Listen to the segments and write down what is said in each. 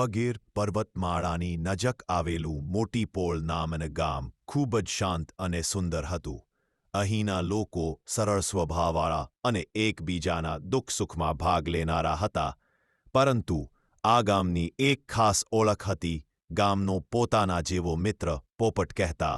પગીર પર્વતમાળાની નજક આવેલું મોટીપોળ નામન ગામ ખૂબ જ શાંત અને સુંદર હતું. અહીંના લોકો સરળ સ્વભાવવાળા અને એકબીજાના દુઃખ સુખમાં ભાગ લેનારા હતા. પરંતુ આ ગામની એક ખાસ ઓળખ હતી ગામનો પોતાના જેવો મિત્ર પોપટ કહેતા,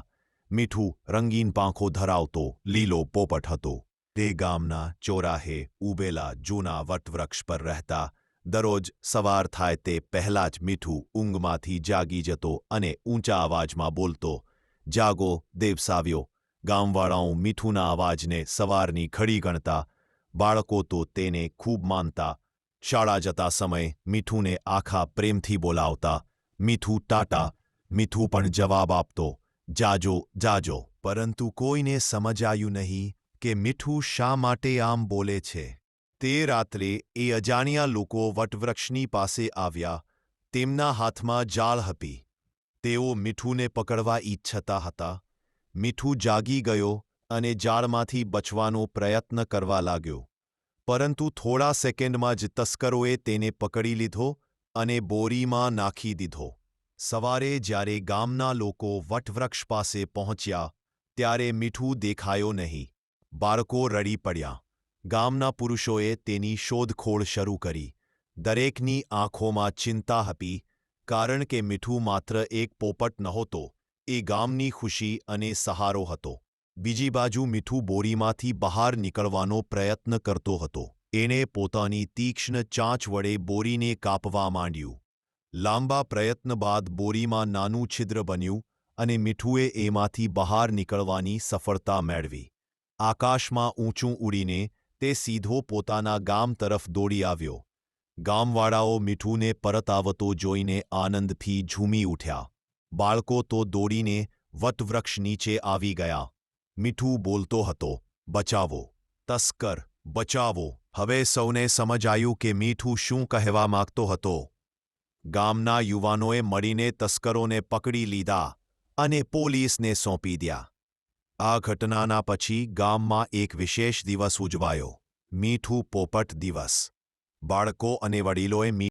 મીઠું રંગીન પાંખો ધરાવતો લીલો પોપટ હતો. તે ગામના ચોરાહે ઊભેલા જૂના વટવૃક્ષ પર રહેતા દરરોજ સવાર થાય તે પહેલાં જ મીઠું ઊંઘમાંથી જાગી જતો અને ઊંચા અવાજમાં બોલતો, જાગો, દેવસાવ્યો. ગામવાળાઓ મીઠુના અવાજને સવારની ખડી ગણતા, બાળકો તો તેને ખૂબ માનતા. શાળા જતા સમયે મીઠુને આખા પ્રેમથી બોલાવતા, મીઠું ટાટા, મીઠું પણ જવાબ આપતો, જાજો જાજો. પરંતુ કોઈને સમજાયું નહીં કે મીઠું શા માટે આમ બોલે છે. તે રાત્રે એ અજાણ્યા લોકો વટવૃક્ષની પાસે આવ્યા. તેમના હાથમાં જાળ હતી. તેઓ મીઠુને પકડવા ઈચ્છતા હતા. મીઠું જાગી ગયો અને જાળમાંથી બચવાનો પ્રયત્ન કરવા લાગ્યો. પરંતુ થોડા સેકન્ડમાં જ તસ્કરોએ તેને પકડી લીધો અને બોરીમાં નાખી દીધો. સવારે જ્યારે ગામના લોકો વટવૃક્ષ પાસે પહોંચ્યા, ત્યારે મીઠું દેખાયો નહીં. બાળકો રડી પડ્યા. ગામના પુરુષોએ તેની શોધખોળ શરૂ કરી. દરેકની આંખોમાં ચિંતા હતી, કારણ કે મીઠું માત્ર એક પોપટ નહોતો, એ ગામની ખુશી અને સહારો હતો. બીજી બાજુ મીઠું બોરીમાંથી બહાર નીકળવાનો પ્રયત્ન કરતો હતો. એણે પોતાની તીક્ષ્ણ ચાંચ વડે બોરીને કાપવા માંડ્યું. લાંબા પ્રયત્ન બાદ બોરીમાં નાનું છિદ્ર બન્યું અને મીઠુએ એમાંથી બહાર નીકળવાની સફળતા મેળવી. આકાશમાં ઊંચું ઉડીને તે સીધો પોતાના ગામ તરફ દોડી આવ્યો. ગામવાળાઓ મીઠુને પરત આવતો જોઈને આનંદથી ઝૂમી ઉઠ્યા. બાળકો તો દોડીને વટવૃક્ષ નીચે આવી ગયા. મીઠું બોલતો હતો, બચાવો, તસ્કર, બચાવો, હવે સૌને સમજાયું કે મીઠું શું કહેવા માંગતો હતો. ગામના યુવાનોએ મળીને તસ્કરોને પકડી લીધા અને પોલીસને સોંપી દ્યા. આ ઘટનાના પછી ગામમાં એક વિશેષ દિવસ ઉજવાયો. મીઠું પોપટ દિવસ. બાળકો અને વડીલોએ